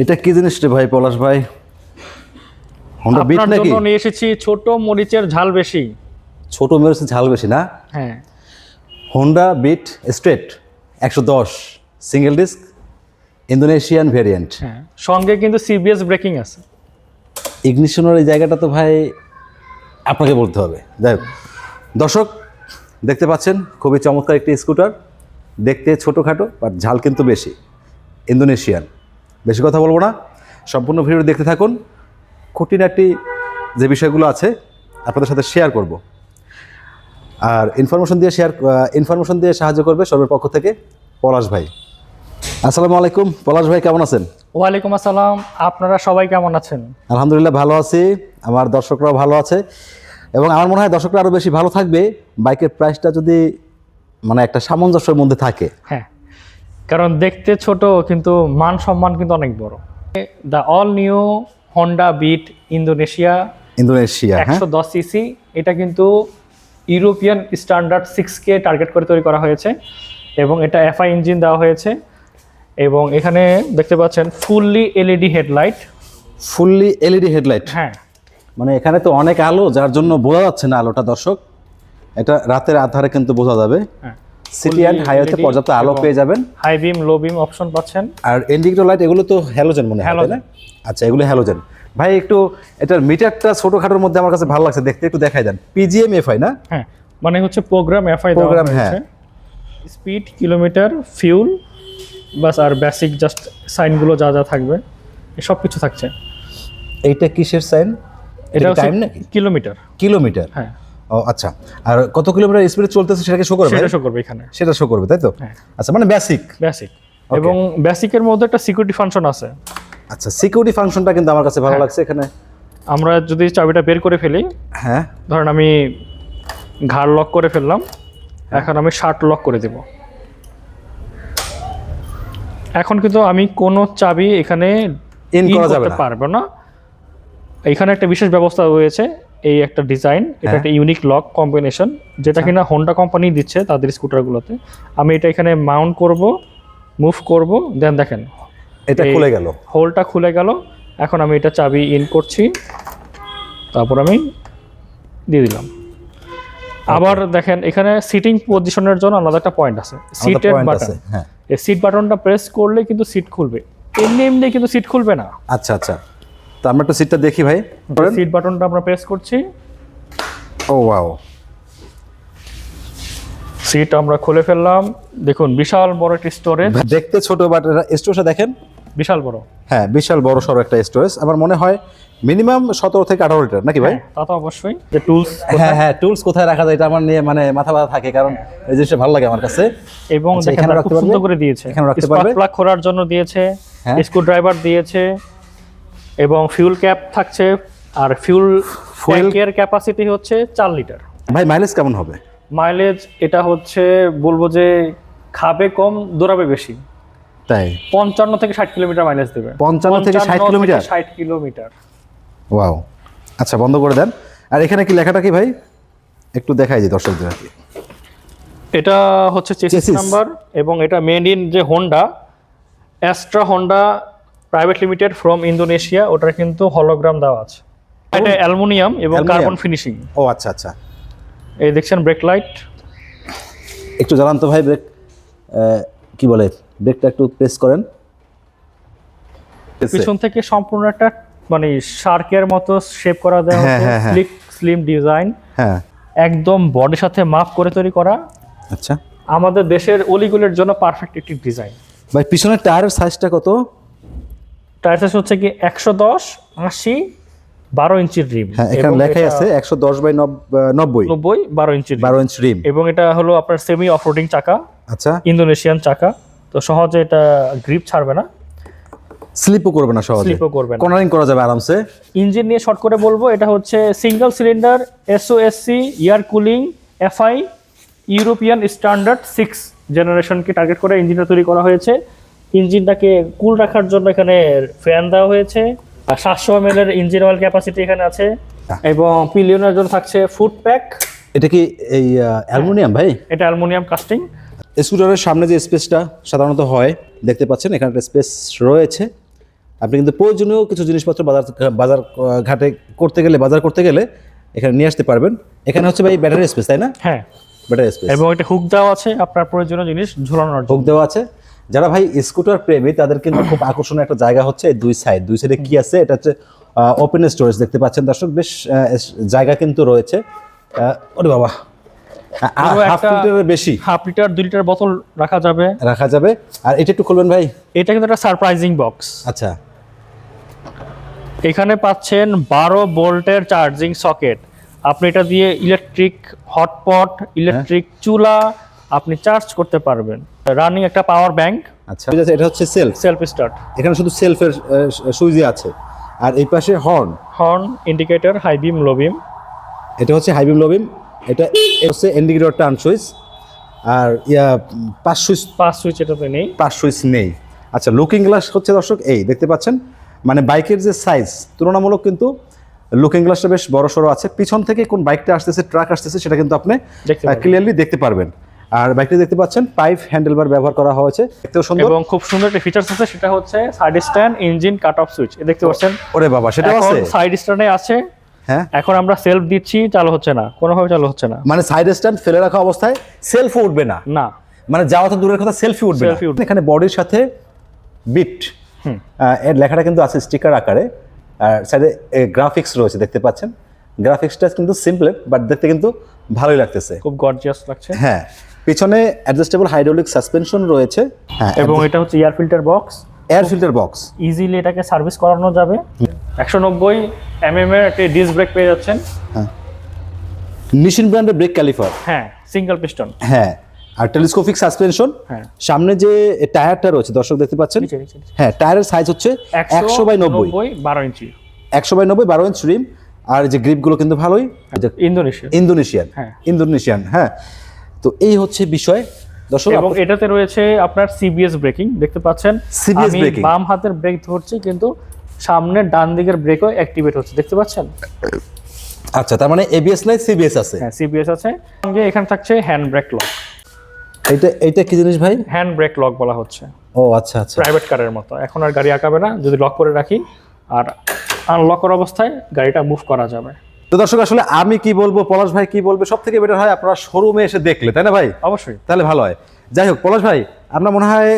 এটা কি জিনিস রে ভাই পলাশ ভাই? হোন্ডা বিট নাকি জন্য নিয়ে এসেছি ছোট মরিচের ঝাল বেশি। ছোট মেরেছে ঝাল বেশি না? হ্যাঁ। হোন্ডা বিট স্ট্রেট একশো দশ সিঙ্গেল ডিস্ক ইন্দোনেশিয়ান ভেরিয়েন্ট হ্যাঁ সঙ্গে কিন্তু সিবিএস ব্রেকিং আছে। ইগনিশনের এই জায়গাটা তো ভাই আপনাকে বলতে হবে। যাই। দর্শক দেখতে পাচ্ছেন খুবই চমৎকার একটি স্কুটার দেখতে ছোটোখাটো বাট ঝাল কিন্তু বেশি। ইন্দোনেশিয়ান বেশি কথা বলব না। সম্পূর্ণ ভিডিও দেখতে থাকুন। খুঁটিনাটি যে বিষয়গুলো আছে আপনাদের সাথে শেয়ার করব। আর ইনফরমেশন দিয়ে শেয়ার ইনফরমেশন দিয়ে সাহায্য করবে সর্বের পক্ষ থেকে পলাশ ভাই। আসসালামু আলাইকুম। পলাশ ভাই কেমন আছেন? ওয়ালাইকুম আসসালাম। আপনারা সবাই কেমন আছেন? আলহামদুলিল্লাহ ভালো আছি। আমার দর্শকরাও ভালো আছে। এবং আমার মনে হয় দর্শকরা আরও বেশি ভালো থাকবে। বাইকের প্রাইসটা যদি মানে একটা সামঞ্জস্যের মধ্যে থাকে। হ্যাঁ। কারণ দেখতে ছোট কিন্তু মান সম্মান কিন্তু অনেক বড়। The all new Honda Beat Indonesia Indonesia একশো দশ সিসি এটা কিন্তু ইউরোপিয়ান স্ট্যান্ডার্ড সিক্স কে টার্গেট করে তৈরি করা হয়েছে এবং এটা এফআই ইঞ্জিন দেওয়া হয়েছে এবং এখানে দেখতে পাচ্ছেন fully LED headlight fully LED headlight হ্যাঁ। মানে এখানে তো অনেক আলো যার জন্য বোঝা যাচ্ছে না আলোটা দর্শক। এটা রাতের আধারে কিন্তু বোঝা যাবে। হ্যাঁ। সিটি অ্যান্ড হাইওয়েতে পর্যাপ্ত আলো পেয়ে যাবেন। High beam low beam option পাচ্ছেন। আর ইন্ডিকেটর লাইট এগুলো তো হ্যালোজেন মনে হয় না? আচ্ছা এগুলো হ্যালোজেন ভাই একটু এটার মিটারটা ছোটখাটোর মধ্যে আমার কাছে ভালো লাগছে দেখতে একটু দেখাই দেন। পিজিএম এফআই না? হ্যাঁ মানে হচ্ছে প্রোগ্রাম এফআই হয়েছে। হ্যাঁ। স্পিড কিলোমিটার ফিউল বাস আর বেসিক জাস্ট সাইনগুলো যা যা থাকবে সব কিছু থাকছে। এইটা কিসের সাইন এটা টাইম নাকি? কিলোমিটার কিলোমিটার হ্যাঁ। ও আচ্ছা। আর কত কিলোমিটার স্পিডে চলতেছে সেটাকে শো করবে সেটা শো করবে এখানে। সেটা শো করবে তাই তো? হ্যাঁ। আচ্ছা মানে বেসিক বেসিক এবং বেসিকের মধ্যে একটা সিকিউরিটি ফাংশন আছে। আচ্ছা সিকিউরিটি ফাংশনটা কিন্তু আমার কাছে ভালো লাগছে এখানে। আমরা যদি চাবিটা বের করে ফেলি হ্যাঁ। ধরেন আমি ঘাড় লক করে ফেললাম এখন আমি শার্ট লক করে দেব। এখন কিন্তু আমি কোনো চাবি এখানে in করা যাবে। পারব না। এখানে একটা বিশেষ ব্যবস্থা রয়েছে এই একটা ডিজাইন এটা হ্যাঁ। একটা ইউনিক লক কম্বিনেশন যেটা কিনা হোন্ডা কোম্পানি দিচ্ছে তাদের স্কুটারগুলোতে আমি এটা এখানে মাউন্ট করব মুভ করব দেন দেখেন। এটা খুলে গেল। হোলটা খুলে গেল। এখন আমি এটা চাবি ইন করছি। তারপর আমি দিয়ে দিলাম। আবার দেখেন এখানে সিটিং পজিশনের জন্য আলাদা একটা পয়েন্ট আছে। সিটের বাটন আছে হ্যাঁ। এই সিট বাটনটা প্রেস করলে কিন্তু সিট খুলবে। এমনি এমনি কিন্তু সিট খুলবে না। আচ্ছা আচ্ছা। তো আমরা একটু সিটটা দেখি ভাই। সিট বাটনটা আমরা প্রেস করছি। ও ওয়াও সিট আমরা খুলে ফেললাম। দেখুন বিশাল বড় একটা স্টোরেজ দেখতে ছোট বাট স্টোরেজটা দেখেন। বিশাল বড়। হ্যাঁ বিশাল বড় সড়ো একটা স্টোরেজ আমার মনে হয় মিনিমাম সতেরো থেকে আঠারো লিটার নাকি ভাই? হ্যাঁ, তা তো অবশ্যই। যে টুলস হ্যাঁ হ্যাঁ টুলস কোথায় রাখা যায় এটা আমার নিয়ে মানে মাথা ব্যথা থাকে কারণ এই জিনিসটা ভালো লাগে আমার কাছে। এবং আচ্ছা, এখানে রাখতে পারবে? করে দিয়েছে। এখানে রাখতে পারবে? প্লাগ খোলার জন্য দিয়েছে হ্যাঁ। স্ক্রু ড্রাইভার দিয়েছে। এবং ফিউল ক্যাপ থাকছে আর ফিউল Fuel- ট্যাঙ্কের ক্যাপাসিটি হচ্ছে চার লিটার ভাই মাইলেজ কেমন হবে? মাইলেজ এটা হচ্ছে বলব যে খাবে কম দৌড়াবে বেশি। তাই? পঞ্চান্ন থেকে ষাট কিলোমিটার মাইলেজ দেবে। 55 থেকে 60 কিলোমিটার? ষাট কিলোমিটার। ওয়াও আচ্ছা বন্ধ করে দেন। আর এখানে কি লেখাটা কি ভাই? একটু দেখাই দিই দর্শকদের আর এটা হচ্ছে চেসিস নাম্বার এবং এটা মেড ইন যে Honda Astra Honda private limited from Indonesia ওটার কিন্তু হলোগ্রাম দেওয়া আছে। এটা অ্যালুমিনিয়াম এবং কার্বন ফিনিশিং। ও আচ্ছা আচ্ছা। এই দেখছেন ব্রেক লাইট একটু জানান তো ভাই ব্রেক কি বলে ব্রেকটা একটু প্রেস করেন। পিছন থেকে সম্পূর্ণ একটা মানে শার্কের মতো শেপ করা দেওয়া। স্লিক স্লিম ডিজাইন হ্যাঁ। একদম বডির সাথে মাপ করে তৈরি করা। আচ্ছা। আমাদের দেশের অলিগুলের জন্য পারফেক্ট একটি ডিজাইন ভাই পিছনের টায়ারের সাইজটা কত? টায়ার সাইজ হচ্ছে কি একশো দশ আশি বারো ইঞ্চির রিম। হ্যাঁ এখানে লেখাই আছে একশো দশ বাই নব্বই। নব্বই বারো ইঞ্চির। বারো ইঞ্চ রিম। এবং এটা হলো আপনার সেমি অফরোডিং চাকা। আচ্ছা। ইন্দোনেশিয়ান চাকা। তো সহজে এটা গ্রিপ ছাড়বে না। স্লিপও করবে না সহজে। স্লিপও করবে না। কর্নারিং করা যাবে আরামসে। ইঞ্জিন নিয়ে শর্ট করে বলব এটা হচ্ছে single cylinder SOHC air cooling FI European standard six জেনারেশনকে target করে ইঞ্জিনটা তৈরি করা হয়েছে। ইঞ্জিনটাকে কুল রাখার জন্য এখানে ফ্যান দেওয়া হয়েছে। আর সাতশো এম এর ইঞ্জিন অয়েল ক্যাপাসিটি এখানে আছে। এবং পিলিয়নের জন্য থাকছে ফুড প্যাক এটা কি এই অ্যালুমিনিয়াম ভাই? এটা অ্যালুমিনিয়াম কাস্টিং স্কুটারের সামনে যে স্পেসটা সাধারণত হয় দেখতে পাচ্ছেন এখানে একটা স্পেস রয়েছে। আপনি কিন্তু প্রয়োজনীয় কিছু জিনিসপত্র বাজার বাজার ঘাটে করতে গেলে বাজার করতে গেলে এখানে নিয়ে আসতে পারবেন। এখানে হচ্ছে ভাই ব্যাটারি স্পেস তাই না? হ্যাঁ। ব্যাটারি স্পেস এবং এটা হুক দেওয়া আছে আপনার প্রয়োজনীয় জিনিস ঝুলানোর জন্য। হুক দেওয়া আছে। যারা ভাই স্কুটার প্রেমী তাদের কিন্তু খুব আকর্ষণীয় একটা জায়গা হচ্ছে এই দুই সাইড দুই সাইডে কি আছে? এটা হচ্ছে ওপেন স্টোরেজ দেখতে পাচ্ছেন দর্শক। বেশ জায়গা কিন্তু রয়েছে। ওরে বাবা। বেশি। হাফ লিটার দুই লিটার বোতল রাখা যাবে। রাখা যাবে। আর এটা একটু খুলবেন ভাই। এটা কিন্তু একটা সারপ্রাইজিং বক্স আচ্ছা। এখানে পাচ্ছেন বারো ভোল্টের চার্জিং সকেট আপনি এটা দিয়ে ইলেকট্রিক হটপট ইলেকট্রিক চুলা আপনি চার্জ করতে পারবেন। রানিং একটা পাওয়ার ব্যাংক। আচ্ছা। এটা হচ্ছে সেলফ সেলফ স্টার্ট এখানে শুধু সেলফের সুইচই আছে। আর এই পাশে horn horn indicator high beam low beam এটা হচ্ছে হাইবিম লবিম এটা হচ্ছে ইন্ডিকেটর টার্ন সুইচ আর ইয়া পাঁচ সুইচ। পাঁচ সুইচ এটাতে নেই। পাঁচ সুইচ নেই। আচ্ছা লুকিং গ্লাস হচ্ছে দর্শক এই দেখতে পাচ্ছেন? মানে বাইকের যে সাইজ তুলনামূলক কিন্তু লুকিং গ্লাসটা বেশ বড় সড়ো আছে। পিছন থেকে কোন বাইকটা আসতেছে ট্রাক আসতেছে সেটা কিন্তু আপনি ক্লিয়ারলি দেখতে পারবেন। আর বাইকটি দেখতে পাচ্ছেন পাইপ হ্যান্ডেলবার ব্যবহার করা হয়েছে। দেখতেও সুন্দর। এবং খুব সুন্দর একটা ফিচার্স আছে সেটা হচ্ছে side stand engine cut off switch দেখতে পাচ্ছেন? ওরে বাবা সেটা আছে? সাইড স্ট্যান্ডে আছে। হ্যাঁ। এখন আমরা সেলফ দিচ্ছি চালু হচ্ছে না। কোনোভাবে চালু হচ্ছে না। মানে সাইড স্ট্যান্ড ফেলে রাখা অবস্থায় সেলফ উঠবে না? না। মানে যাওয়া তো দূরের কথা সেলফি উঠবে। এখানে বডির সাথে বিট হুম। এর লেখাটা কিন্তু আছে স্টিকার আকারে। আর সাইডে গ্রাফিক্স রয়েছে দেখতে পাচ্ছেন। গ্রাফিক্সটা কিন্তু সিম্পল বাট দেখতে কিন্তু ভালোই লাগতেছে। খুব গর্জিয়াস লাগছে। হ্যাঁ। পিছনে অ্যাডজাস্টেবল হাইড্রোলিক সাসপেনশন রয়েছে। হ্যাঁ এবং এটা হচ্ছে air filter box air filter box easily এটাকে সার্ভিস করানো যাবে। একশো নব্বই এমএম এর একটি ডিস্ক ব্রেক পেয়ে যাচ্ছেন। হ্যাঁ। নিশিন ব্র্যান্ডের ব্রেক ক্যালিফার হ্যাঁ সিঙ্গেল পিস্টন হ্যাঁ আর টেলিস্কোপিক সাসপেনশন হ্যাঁ। সামনে যে টায়ারটা রয়েছে দর্শক দেখতে পাচ্ছেন। হ্যাঁ টায়ারের সাইজ হচ্ছে একশো বাই নব্বই বারো ইঞ্চি। একশো বাই নব্বই বারো ইঞ্চ রিম। আর যে গ্রিপগুলো কিন্তু ভালোই। Indonesia Indonesian. হ্যাঁ। ইন্দোনেশিয়ান হ্যাঁ। তো এই হচ্ছে বিষয়। দর্শক এবং এটাতে রয়েছে আপনার সিবিএস ব্রেকিং দেখতে পাচ্ছেন। আমি braking। বাম হাতের ব্রেক ধরছি কিন্তু সামনে ডান দিকের ব্রেকও অ্যাক্টিভেট হচ্ছে দেখতে পাচ্ছেন? আচ্ছা তার মানে এবিএস নাই সিবিএস আছে? হ্যাঁ সিবিএস আছে। সঙ্গে এখানে থাকছে হ্যান্ড ব্রেক লক এইটা এইটা কি জিনিস ভাই? হ্যান্ড ব্রেক লক বলা হচ্ছে। ও আচ্ছা আচ্ছা। প্রাইভেট কারের মতো। এখন আর গাড়ি আঁকাবে না যদি লক করে রাখি। আর আনলক করা অবস্থায় গাড়িটা মুভ করা যাবে। তো দর্শক আসলে আমি কি বলব পলাশ ভাই কি বলবে সব থেকে বেটার হয় আপনারা শোরুমে এসে দেখলে তাই না ভাই? অবশ্যই। তাহলে ভালো হয়। যাই হোক পলাশ ভাই আমরা মনে হয়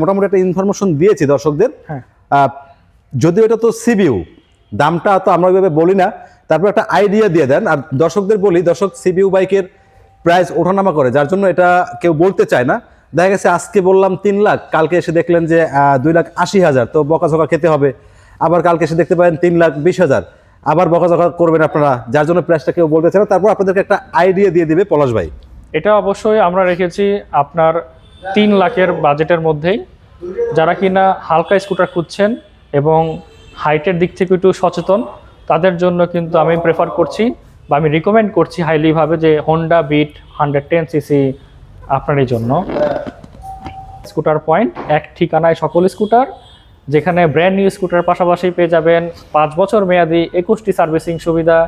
মোটামুটি একটা ইনফরমেশন দিয়েছি দর্শকদের। হ্যাঁ। যদিও এটা তো সিবিউ দামটা তো আমরা ওইভাবে বলি না তারপর একটা আইডিয়া দিয়ে দেন। আর দর্শকদের বলি দর্শক সিবিউ বাইকের প্রাইস ওঠানামা করে যার জন্য এটা কেউ বলতে চায় না। দেখা গেছে আজকে বললাম তিন লাখ কালকে এসে দেখলেন যে দুই লাখ আশি হাজার তো বকাঝকা খেতে হবে। আবার কালকে এসে দেখতে পারেন তিন লাখ বিশ হাজার। আবার বকাঝকা করবেন আপনারা, যার জন্য প্রাইসটা কেউ বলতে চায় না। তারপর আপনাদেরকে একটা আইডিয়া দিয়ে দিবে পলাশ ভাই। এটা অবশ্যই আমরা রেখেছি আপনার তিন লাখের বাজেটের মধ্যেই। যারা কিনা হালকা স্কুটার খুঁজছেন এবং হাইটের দিক থেকে একটু সচেতন, তাদের জন্য কিন্তু আমি প্রেফার করছি বা আমি রিকমেন্ড করছি হাইলিভাবে যে Honda Beat hundred ten CC আপনার এই জন্য। স্কুটার পয়েন্ট এক ঠিকানায় সকল স্কুটার যেখানে ব্র্যান্ড নিউ স্কুটার পাশাপাশি পেয়ে যাবেন পাঁচ বছর মেয়াদি একুশটি সার্ভিসিং সুবিধা,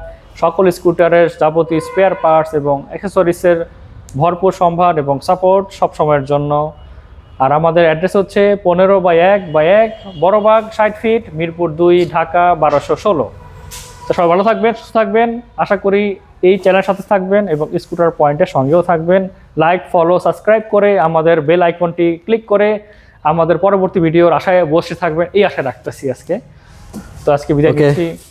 সকল স্কুটারের যাবতীয় স্পেয়ার পার্টস এবং অ্যাক্সেসরিজের ভরপুর সম্ভার এবং সাপোর্ট সব সময়ের জন্য। আর আমাদের অ্যাড্রেস হচ্ছে পনেরো বাই এক বাই এক বড়বাগ ষাট ফিট মিরপুর দুই, ঢাকা বারোশো ষোলো। তো সবাই ভালো থাকবেন, সুস্থ থাকবেন। আশা করি এই চ্যানেলের সাথে থাকবেন এবং স্কুটার পয়েন্টের সঙ্গেও থাকবেন। লাইক ফলো সাবস্ক্রাইব করে আমাদের বেল আইকনটি ক্লিক করে আমাদের পরবর্তী ভিডিওর আশায় বসে থাকবেন এই আশায় রাখতেছি আজকে। তো আজকে বিদায় নিচ্ছি।